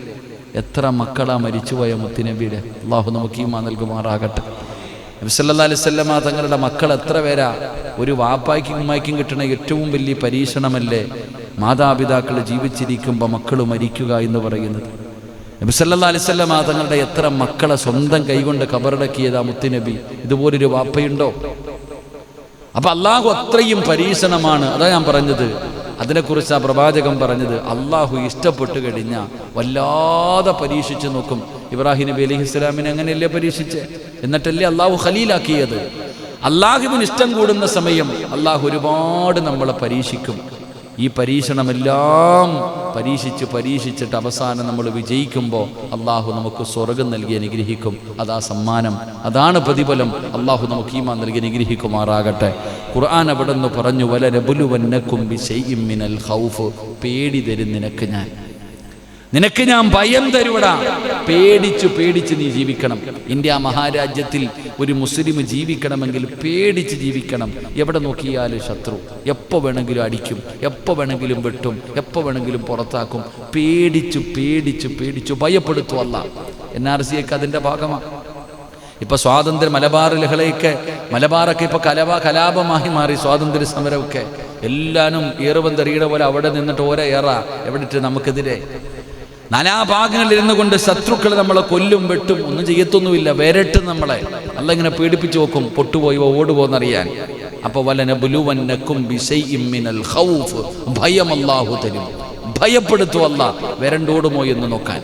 എത്ര മക്കളാ മരിച്ചുപോയ മുത്തുനബിയുടെ. അള്ളാഹു നമുക്ക് ഈ മാ നൽകുമാറാകട്ടെ നബിസല്ലാ അലിസ്വല്ലമ തങ്ങളുടെ മക്കൾ എത്ര പേരാ? ഒരു വാപ്പായ്ക്കും ഉമ്മായ്ക്കും കിട്ടുന്ന ഏറ്റവും വലിയ പരീക്ഷണമല്ലേ? മാതാപിതാക്കൾ ജീവിച്ചിരിക്കുമ്പോൾ മക്കൾ മരിക്കുക എന്ന് പറയുന്നത്. നബിസല്ലാ അലിസ്വല്ലമ തങ്ങളുടെ എത്ര മക്കളെ സ്വന്തം കൈകൊണ്ട് കബറടക്കിയതാ മുത്തുനബി. ഇതുപോലൊരു വാപ്പയുണ്ടോ? അപ്പൊ അള്ളാഹു അത്രയും പരീക്ഷണമാണ്. അതാ ഞാൻ പറഞ്ഞത്. അതിനെക്കുറിച്ച് ആ പ്രവാചകം പറഞ്ഞത്. അള്ളാഹു ഇഷ്ടപ്പെട്ടു കഴിഞ്ഞാൽ വല്ലാതെ പരീക്ഷിച്ചു നോക്കും. ഇബ്രാഹിം നബി അലൈഹി ഇസ്ലാമിനെ അങ്ങനെയല്ലേ പരീക്ഷിച്ച്? എന്നിട്ടല്ലേ അള്ളാഹു ഖലീലാക്കിയത്? അള്ളാഹുവിന് ഇഷ്ടം കൂടുന്ന സമയം അള്ളാഹു ഒരുപാട് നമ്മളെ പരീക്ഷിക്കും. ഈ പരീക്ഷണമെല്ലാം പരീക്ഷിച്ച് പരീക്ഷിച്ചിട്ട് അവസാനം നമ്മൾ വിജയിക്കുമ്പോൾ അള്ളാഹു നമുക്ക് സ്വർഗം നൽകി അനുഗ്രഹിക്കും. അതാ സമ്മാനം. അതാണ് പ്രതിഫലം. അള്ളാഹു നമുക്ക് ഈമാൻ നൽകി അനുഗ്രഹിക്കുമാറാകട്ടെ. ഖുർആൻ അവിടെ നിന്ന് പറഞ്ഞു വല രബുലുവന്നക്കും പേടി തരും നിനക്ക് ഞാൻ. നിനക്ക് ഞാൻ ഭയം തരുവടാ. പേടിച്ചു പേടിച്ച് നീ ജീവിക്കണം. ഇന്ത്യ മഹാരാജ്യത്തിൽ ഒരു മുസ്ലിം ജീവിക്കണമെങ്കിൽ പേടിച്ച് ജീവിക്കണം. എവിടെ നോക്കിയാലും ശത്രു. എപ്പോൾ വേണമെങ്കിലും അടിക്കും. എപ്പോൾ വേണമെങ്കിലും വെട്ടും. എപ്പോൾ വേണമെങ്കിലും പുറത്താക്കും. പേടിച്ചു പേടിച്ചു പേടിച്ചു. ഭയപ്പെടുത്തുവല്ല എൻ ആർ സി ഒക്കെ അതിന്റെ ഭാഗമാണ് ഇപ്പൊ സ്വാതന്ത്ര്യ മലബാർ ലഹളയൊക്കെ മലബാറൊക്കെ ഇപ്പൊ കലവ കലാപമായി മാറി സ്വാതന്ത്ര്യ സമരമൊക്കെ. എല്ലാനും ഏറുവന്തറിയുടെ പോലെ അവിടെ നിന്നിട്ട് ഓരോ ഏറ. എവിടെ നമുക്കെതിരെ? നാനാഭാഗങ്ങളിൽ ഇരുന്നു കൊണ്ട് ശത്രുക്കൾ നമ്മളെ കൊല്ലും വെട്ടും ഒന്നും ചെയ്യത്തൊന്നുമില്ല. വരട്ടും നമ്മളെ. അല്ല ഇങ്ങനെ പേടിപ്പിച്ചു നോക്കും പൊട്ടുപോയി ഓടുപോന്നറിയാൻ. അപ്പൊ വലന ബുലുവന്നക്കും ഭയം അല്ലാഹു ഭയപ്പെടുത്തുവല്ല വരണ്ടോടുമോ എന്ന് നോക്കാൻ.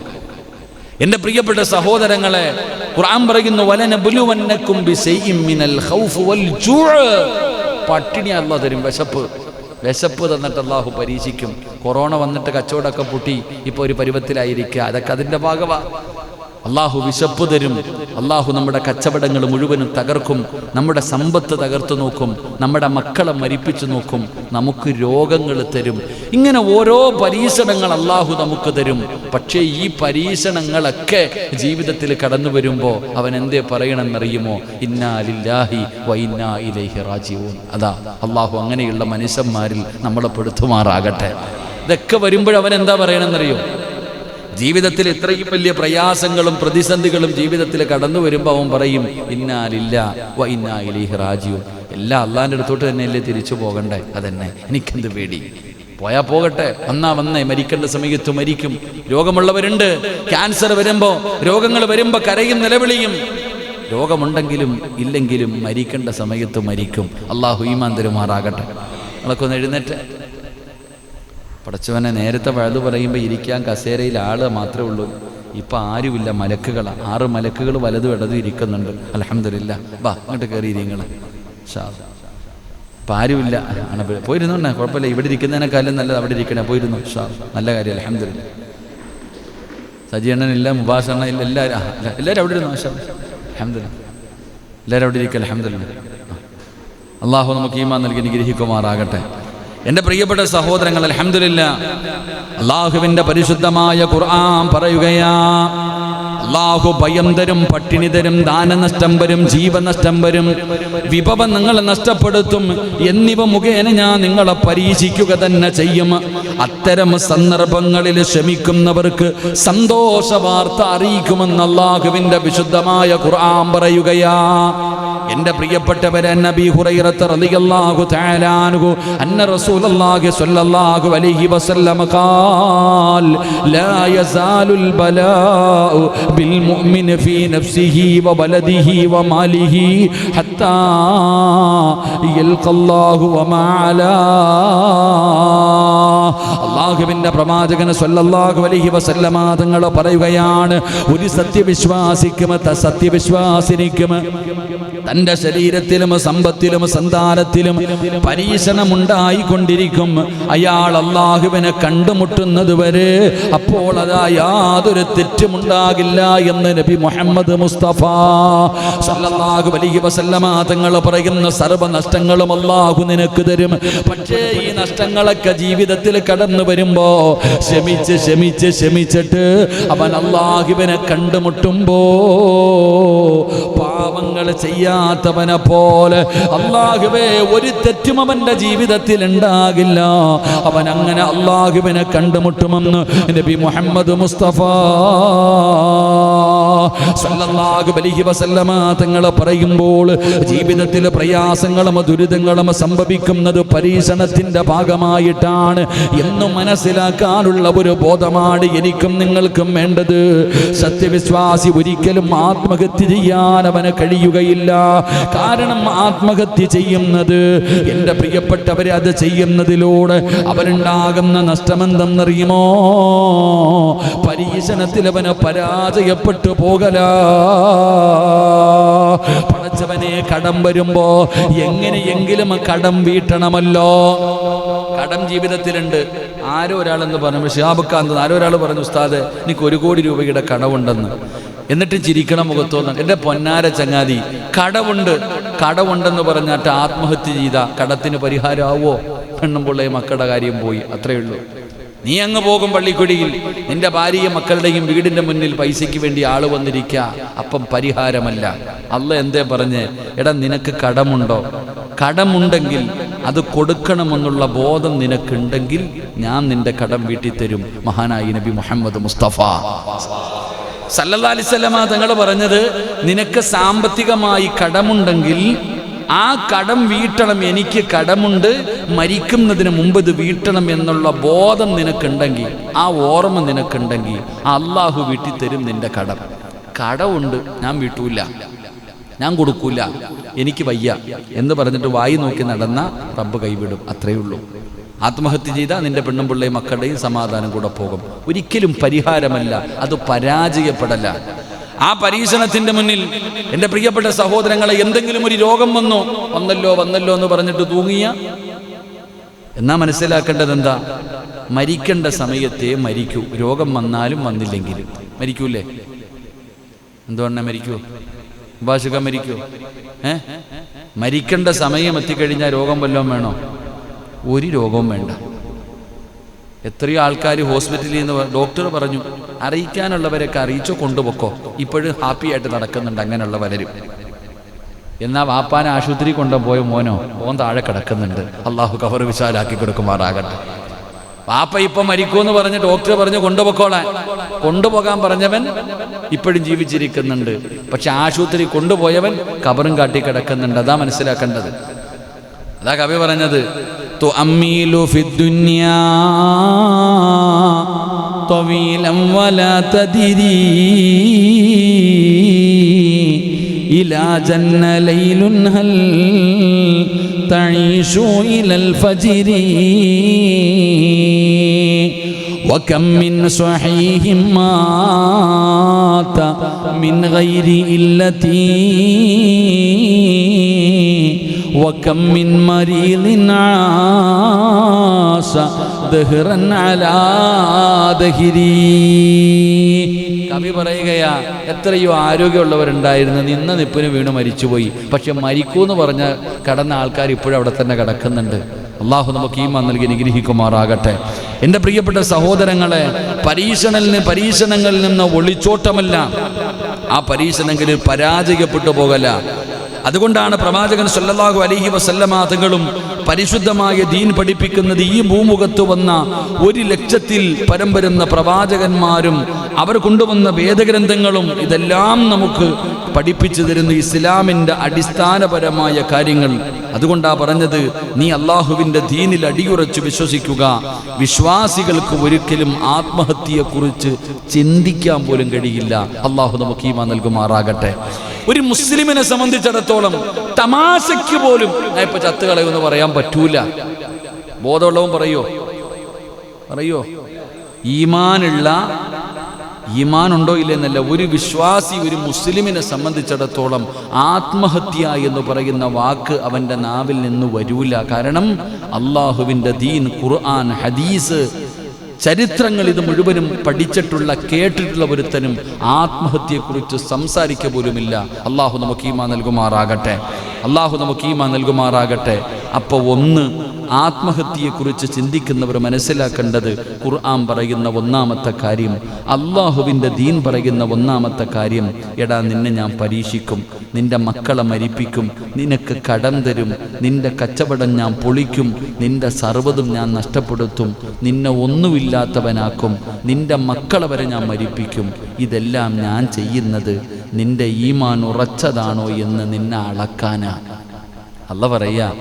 എന്റെ പ്രിയപ്പെട്ട സഹോദരങ്ങളെ ഖുർആൻ പറയുന്നു വലന ബുലുവന്നക്കും പട്ടിണി അല്ല തരും വിശപ്പ്. വിശപ്പ് തന്നിട്ട് അള്ളാഹു പരീക്ഷിക്കും. കൊറോണ വന്നിട്ട് കച്ചവടമൊക്കെ പൊട്ടി ഇപ്പോൾ ഒരു പരുവത്തിലായിരിക്കുക. അതൊക്കെ അതിന്റെ ഭാഗമാണ് അള്ളാഹു വിശപ്പ് തരും. അള്ളാഹു നമ്മുടെ കച്ചവടങ്ങൾ മുഴുവനും തകർക്കും. നമ്മുടെ സമ്പത്ത് തകർത്തു നോക്കും. നമ്മുടെ മക്കളെ മരിപ്പിച്ചു നോക്കും. നമുക്ക് രോഗങ്ങൾ തരും. ഇങ്ങനെ ഓരോ പരീക്ഷണങ്ങൾ അള്ളാഹു നമുക്ക് തരും. പക്ഷേ ഈ പരീക്ഷണങ്ങളൊക്കെ ജീവിതത്തിൽ കടന്നു വരുമ്പോൾ അവൻ എന്തേ പറയണമെന്നറിയുമോ ഇന്നാലില്ലാഹി വൈന്നാ ഇലൈഹി റാജിഊൻ. അതാ അള്ളാഹു അങ്ങനെയുള്ള മനുഷ്യന്മാരിൽ നമ്മളെ പെടുത്തുമാറാകട്ടെ ഇതൊക്കെ വരുമ്പോഴവൻ എന്താ പറയണമെന്നറിയോ ജീവിതത്തിൽ ഇത്രയും വലിയ പ്രയാസങ്ങളും പ്രതിസന്ധികളും ജീവിതത്തിൽ കടന്നു വരുമ്പോൾ അവൻ പറയും ഇന്നാലില്ല വ ഇന്നാ രാജീവ് എല്ലാം അള്ളാന്റെ അടുത്തോട്ട് തന്നെയല്ലേ തിരിച്ചു പോകണ്ടേ? അതന്നെ. എനിക്കെന്ത് പേടി? പോയാ പോകട്ടെ. വന്നാ വന്നേ. മരിക്കേണ്ട സമയത്ത് മരിക്കും. രോഗമുള്ളവരുണ്ട്. ക്യാൻസർ വരുമ്പോൾ രോഗങ്ങൾ വരുമ്പോൾ കരയും നിലവിളിയും. രോഗമുണ്ടെങ്കിലും ഇല്ലെങ്കിലും മരിക്കേണ്ട സമയത്ത് മരിക്കും. അള്ളാഹു ഈമാൻ തരുമാറാകട്ടെ. നിങ്ങളൊക്കെ ഒന്ന് എഴുന്നേറ്റ്. പടച്ചവനെ നേരത്തെ വഴുതു പറയുമ്പോൾ ഇരിക്കാൻ കസേരയിൽ ആൾ മാത്രമേ ഉള്ളൂ. ഇപ്പം ആരുമില്ല മലക്കുകൾ ആറ് മലക്കുകൾ വലതു ഇടതും ഇരിക്കുന്നുണ്ട്. അലഹമില്ല വാ അങ്ങോട്ട് കയറി നിങ്ങൾ ഷാ ഇപ്പം ആരുമില്ല. ആണ് പോയിരുന്നോണ്ടേ കുഴപ്പമില്ല. ഇവിടെ ഇരിക്കുന്നതിനേക്കാളും നല്ലത് അവിടെ ഇരിക്കണേ. പോയിരുന്നു. ഷാ നല്ല കാര്യം. അലഹമില്ല സജീണനില്ല മുബാസണ്ണ ഇല്ല എല്ലാവരും എല്ലാവരും അവിടെ ഇരുന്നു? ഷാ അലഹമില്ല എല്ലാവരും അവിടെ ഇരിക്കുക അലഹമില്ല അള്ളാഹു നമുക്ക് ഈമാൻ നൽകി നിഗ്രഹിക്കുമാറാകട്ടെ എന്റെ പ്രിയപ്പെട്ട സഹോദരങ്ങൾ അലഹമില്ല അള്ളാഹുവിന്റെ പരിശുദ്ധമായ ഖുർആൻ പറയുകയാ അള്ളാഹു ഭയം തരും പട്ടിണി തരും ദാനനഷ്ടം വരും ജീവനഷ്ടം വരും വിഭവം നിങ്ങൾ നഷ്ടപ്പെടുത്തും എന്നിവ മുഖേന ഞാൻ നിങ്ങളെ പരീക്ഷിക്കുക തന്നെ ചെയ്യും. അത്തരം സന്ദർഭങ്ങളിൽ ക്ഷമിക്കുന്നവർക്ക് സന്തോഷ വാർത്ത അറിയിക്കുമെന്ന് അള്ളാഹുവിന്റെ വിശുദ്ധമായ ഖുർആൻ പറയുകയാ എന്റെ പ്രിയപ്പെട്ടവരെ നബി ഹുറൈറത്ത് റളിയല്ലാഹു തആല അൻഹു അന്ന റസൂലുള്ളാഹി സ്വല്ലല്ലാഹു അലൈഹി വസല്ലം ഖാൽ ലാ യസാലുൽ ബലാഉ ബിൽ മുഅ്മിനി ഫീ നഫ്സിഹി വബലദിഹി വമാലിഹി ഹത്താ യൽഖല്ലാഹു വമാ അലാ അള്ളാഹുവിന്റെ പ്രവാചകന് സ്വല്ലാഹു അലൈഹി വസല്ലമ തങ്ങൾ പറയുകയാണ് ഒരു സത്യവിശ്വാസിക്കും സത്യവിശ്വാസിനിക്കും തന്റെ ശരീരത്തിലും സമ്പത്തിലും സന്താനത്തിലും പരീക്ഷണമുണ്ടായിക്കൊണ്ടിരിക്കും. അയാൾ അള്ളാഹുവിനെ കണ്ടുമുട്ടുന്നത് വരെ അപ്പോൾ അതാ യാതൊരു തെറ്റുമുണ്ടാകില്ല എന്ന് നബി മുഹമ്മദ് മുസ്തഫ സല്ലല്ലാഹു അലൈഹി വസല്ലമ തങ്ങൾ പറയുന്ന സർവ നഷ്ടങ്ങളും അള്ളാഹു നിനക്ക് തരും. പക്ഷേ ഈ നഷ്ടങ്ങളൊക്കെ ജീവിതത്തിൽ കടന്നു വരുമ്പോ ക്ഷമിച്ച് ക്ഷമിച്ച് ക്ഷമിച്ചിട്ട് അവൻ അള്ളാഹുവിനെ കണ്ടുമുട്ടുമ്പോ പാവങ്ങൾ ചെയ്യാത്തവനെ പോലെ അള്ളാഹുവേ ഒരു തെറ്റും അവന്റെ ജീവിതത്തിൽ ഉണ്ടാകില്ല. അവൻ അങ്ങനെ അള്ളാഹുവിനെ കണ്ടുമുട്ടുമെന്ന് നബി മുഹമ്മദ് മുസ്തഫ സല്ലല്ലാഹു അലൈഹി വസല്ലമ തങ്ങൾ പറയുമ്പോൾ ജീവിതത്തിൽ പ്രയാസങ്ങളും ദുരിതങ്ങളും സംഭവിക്കുന്നത് പരീക്ഷണത്തിന്റെ ഭാഗമായിട്ടാണ്. എന്ന് മനസ്സിലാക്കാനുള്ള ഒരു ബോധമാണ് എനിക്കും നിങ്ങൾക്കും വേണ്ടത്. സത്യവിശ്വാസി ഒരിക്കലും ആത്മഹത്യ ചെയ്യാൻ അവന് കഴിയുകയില്ല. കാരണം ആത്മഹത്യ ചെയ്യുന്നത് എന്റെ പ്രിയപ്പെട്ടവരെ അത് ചെയ്യുന്നതിലൂടെ അവരുണ്ടാകുന്ന നഷ്ടമെന്തെന്നറിയുമോ? പരീക്ഷണത്തിൽ അവന് പരാജയപ്പെട്ടു പോകല. പടച്ചവനെ കടം വരുമ്പോ എങ്ങനെയെങ്കിലും കടം വീട്ടണമല്ലോ. കടം ജീവിതത്തിലുണ്ട്. ആരോ ഒരാളെന്ന് പറഞ്ഞു ഷിഹാബുക്കാന്ത് ആരോ ഒരാൾ പറഞ്ഞു ഉസ്താദ് എനിക്ക് ഒരു കോടി രൂപയുടെ കടവുണ്ടെന്ന്. എന്നിട്ട് ചിരിക്കണം മുഖത്തോന്ന് എന്റെ പൊന്നാര ചങ്ങാതി കടവുണ്ട്. കടവുണ്ടെന്ന് പറഞ്ഞിട്ട് ആത്മഹത്യ ചെയ്ത കടത്തിന് പരിഹാരമാവോ? പെണ്ണും പിള്ളയും മക്കളുടെ കാര്യം പോയി അത്രയേ ഉള്ളൂ. നീ അങ്ങ് പോകും പള്ളിക്കുടിയിൽ. നിന്റെ ഭാര്യയും മക്കളുടെയും വീടിന്റെ മുന്നിൽ പൈസയ്ക്ക് വേണ്ടി ആൾ വന്നിരിക്കുക അപ്പം പരിഹാരമല്ല. അല്ല എന്തേ പറഞ്ഞ്? എടാ നിനക്ക് കടമുണ്ടോ? കടമുണ്ടെങ്കിൽ അത് കൊടുക്കണമെന്നുള്ള ബോധം നിനക്കുണ്ടെങ്കിൽ ഞാൻ നിന്റെ കടം വീട്ടി തരും മഹാനായി നബി മുഹമ്മദ് മുസ്തഫ. സല്ലല്ലാ അലിസ്വല്ലമ തങ്ങൾ പറഞ്ഞത് നിനക്ക് സാമ്പത്തികമായി കടമുണ്ടെങ്കിൽ ആ കടം വീട്ടണം എനിക്ക് കടമുണ്ട് മരിക്കുന്നതിന് മുമ്പ് ഇത് വീട്ടണം എന്നുള്ള ബോധം നിനക്കുണ്ടെങ്കിൽ ആ ഓർമ്മ നിനക്കുണ്ടെങ്കിൽ അള്ളാഹു വീട്ടിത്തരും നിന്റെ കടം. കടമുണ്ട് ഞാൻ വീട്ടൂല. ഞാൻ കൊടുക്കൂല. എനിക്ക് വയ്യ. എന്ന് പറഞ്ഞിട്ട് വായി നോക്കി നടന്ന റബ്ബ് കൈവിടും. അത്രയേ ഉള്ളൂ. ആത്മഹത്യ ചെയ്താൽ നിന്റെ പെണ്ണും പിള്ളയും മക്കളുടെയും സമാധാനം കൂടെ പോകും. ഒരിക്കലും പരിഹാരമല്ല. അത് പരാജയപ്പെടല്ല ആ പരീക്ഷണത്തിന്റെ മുന്നിൽ എന്റെ പ്രിയപ്പെട്ട സഹോദരങ്ങളെ എന്തെങ്കിലും ഒരു രോഗം വന്നോ? വന്നല്ലോ വന്നല്ലോ എന്ന് പറഞ്ഞിട്ട് തൂങ്ങിയ? എന്നാ മനസ്സിലാക്കേണ്ടത് എന്താ? മരിക്കേണ്ട സമയത്തെ മരിക്കൂ. രോഗം വന്നാലും വന്നില്ലെങ്കിലും മരിക്കൂല്ലേ? എന്തുകൊണ്ടാ മരിക്കൂ? ഭാഷക മരിക്കോ? ഏ? മരിക്കേണ്ട സമയം എത്തിക്കഴിഞ്ഞാൽ രോഗം വല്ലതും വേണോ? ഒരു രോഗവും വേണ്ട. എത്രയോ ആൾക്കാർ ഹോസ്പിറ്റലിൽ നിന്ന് ഡോക്ടർ പറഞ്ഞു അറിയിക്കാനുള്ളവരൊക്കെ അറിയിച്ചോ കൊണ്ടുപോക്കോ. ഇപ്പോഴും ഹാപ്പി ആയിട്ട് നടക്കുന്നുണ്ട് അങ്ങനെയുള്ള പലരും. എന്നാ വാപ്പാനെ ആശുപത്രി കൊണ്ടുപോയ മോനോ ഓൻ താഴെ കിടക്കുന്നുണ്ട്. അള്ളാഹു കവർ വിശാലാക്കി കൊടുക്കുമാറാകട്ടെ. പാപ്പ ഇപ്പൊ മരിക്കൂന്ന് പറഞ്ഞ് ഡോക്ടർ പറഞ്ഞു കൊണ്ടുപോക്കോളാൻ കൊണ്ടുപോകാൻ പറഞ്ഞവൻ ഇപ്പോഴും ജീവിച്ചിരിക്കുന്നുണ്ട്. പക്ഷെ ആശുപത്രി കൊണ്ടുപോയവൻ കബറും കാട്ടി കിടക്കുന്നുണ്ട്. അതാ മനസ്സിലാക്കേണ്ടത്. അതാ കവി പറഞ്ഞത് ഇലാ ജന്ന ലൈലുൻ ഹൽ تعيش إلى الفجر. وكم من صحيح مات من غير إلتي وكم من مريض عاش دهرا على دهري കവി പറയുകയാ എത്രയോ ആരോഗ്യമുള്ളവരുണ്ടായിരുന്നു നിന്ന നിപ്പിന് വീണ് മരിച്ചുപോയി പക്ഷെ മരിക്കൂന്ന് പറഞ്ഞ കടന്ന ആൾക്കാർ ഇപ്പോഴും അവിടെ തന്നെ കിടക്കുന്നുണ്ട് അള്ളാഹു നമുക്ക് ഈ നൽകി നിഗ്രഹിക്കുമാറാകട്ടെ എൻ്റെ പ്രിയപ്പെട്ട സഹോദരങ്ങളെ പരീക്ഷണലിന് പരീക്ഷണങ്ങളിൽ നിന്ന് ഒളിച്ചോട്ടമല്ല ആ പരീക്ഷണങ്ങളിൽ പരാജയപ്പെട്ടു പോകല അതുകൊണ്ടാണ് പ്രവാചകൻ സല്ലല്ലാഹു അലഹി വസല്ലമാതകളും പരിശുദ്ധമായ ദീൻ പഠിപ്പിക്കുന്നത് ഈ ഭൂമുഖത്ത് വന്ന ഒരു ലക്ഷത്തിൽ പരമ്പരുന്ന പ്രവാചകന്മാരും അവർ കൊണ്ടുവന്ന വേദഗ്രന്ഥങ്ങളും ഇതെല്ലാം നമുക്ക് പഠിപ്പിച്ചു തരുന്നു ഇസ്ലാമിന്റെ അടിസ്ഥാനപരമായ കാര്യങ്ങൾ. അതുകൊണ്ടാ പറഞ്ഞത് നീ അള്ളാഹുവിന്റെ ദീനിൽ അടിയുറച്ച് വിശ്വസിക്കുക. വിശ്വാസികൾക്ക് ഒരിക്കലും ആത്മഹത്യയെക്കുറിച്ച് ചിന്തിക്കാൻ പോലും കഴിയില്ല. അള്ളാഹു നമുക്ക് ഈമ നൽകുമാറാകട്ടെ. ഒരു മുസ്ലിമിനെ സംബന്ധിച്ചിടത്തോളം തമാശയ്ക്ക് പോലും ഞാൻ ഇപ്പൊ ചത്തുകളയെന്ന് പറയാൻ പറ്റൂല. ബോധമുള്ളവൻ പറയോ? പറയോ? ഈമാനുള്ള ഈമാൻ ഉണ്ടോ ഇല്ലെന്നല്ല ഒരു വിശ്വാസി ഒരു മുസ്ലിമിനെ സംബന്ധിച്ചിടത്തോളം ആത്മഹത്യ എന്ന് പറയുന്ന വാക്ക് അവന്റെ നാവിൽ നിന്ന് വരൂല. കാരണം അള്ളാഹുവിന്റെ ദീൻ ഖുർആൻ ഹദീസ് ചരിത്രങ്ങൾ ഇത് മുഴുവനും പഠിച്ചിട്ടുള്ള കേട്ടിട്ടുള്ള ഒരുത്തനും ആത്മഹത്യയെക്കുറിച്ച് സംസാരിക്ക പോലുമില്ല. അള്ളാഹു നമുക്ക് ഈമാ നൽകുമാറാകട്ടെ. അള്ളാഹു നമുക്ക് ഈമാ നൽകുമാറാകട്ടെ. അപ്പോൾ ഒന്ന് ആത്മഹത്യയെക്കുറിച്ച് ചിന്തിക്കുന്നവർ മനസ്സിലാക്കേണ്ടത് ഖുർആൻ പറയുന്ന ഒന്നാമത്തെ കാര്യം. അള്ളാഹുവിന്റെ ദീൻ പറയുന്ന ഒന്നാമത്തെ കാര്യം എടാ നിന്നെ ഞാൻ പരീക്ഷിക്കും നിന്റെ മക്കളെ മരിപ്പിക്കും നിനക്ക് കടം തരും നിന്റെ കച്ചവടം ഞാൻ പൊളിക്കും നിന്റെ സർവതും ഞാൻ നഷ്ടപ്പെടുത്തും നിന്നെ ഒന്നുമില്ലാത്തവനാക്കും നിന്റെ മക്കളെ വരെ ഞാൻ മരിപ്പിക്കും. ഇതെല്ലാം ഞാൻ ചെയ്യുന്നത് നിന്റെ ഈമാൻ ഉറച്ചതാണോ എന്ന് നിന്നെ അളക്കാനാണ് അല്ല പറയാ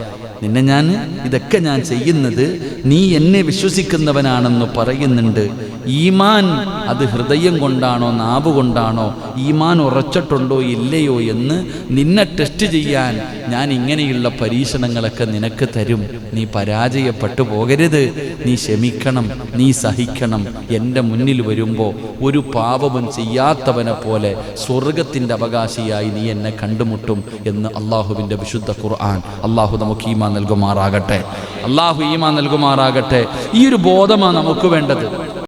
നിന്നെ ഞാൻ ഇതൊക്കെ ഞാൻ ചെയ്യുന്നത് നീ എന്നെ വിശ്വസിക്കുന്നവനാണെന്ന് പറയുന്നുണ്ട്. ഈമാൻ അത് ഹൃദയം കൊണ്ടാണോ നാവ് കൊണ്ടാണോ ഈമാൻ ഉറച്ചിട്ടുണ്ടോ ഇല്ലയോ എന്ന് നിന്നെ ടെസ്റ്റ് ചെയ്യാൻ ഞാൻ ഇങ്ങനെയുള്ള പരീക്ഷണങ്ങളൊക്കെ നിനക്ക് തരും. നീ പരാജയപ്പെട്ടു പോകരുത്. നീ ക്ഷമിക്കണം നീ സഹിക്കണം. എന്റെ മുന്നിൽ വരുമ്പോൾ ഒരു പാപവും ചെയ്യാത്തവനെ പോലെ സ്വർഗത്തിന്റെ അവകാശിയായി നീ എന്നെ കണ്ടുമുട്ടും എന്ന് അള്ളാഹുവിന്റെ വിശുദ്ധ ഖുർആൻ അള്ളാഹു നമുക്ക് ഈമാൻ നൽകുമാറാകട്ടെ. അള്ളാഹു ഈമാൻ നൽകുമാറാകട്ടെ. ഈ ഒരു ബോധമാണ് നമുക്ക് വേണ്ടത്.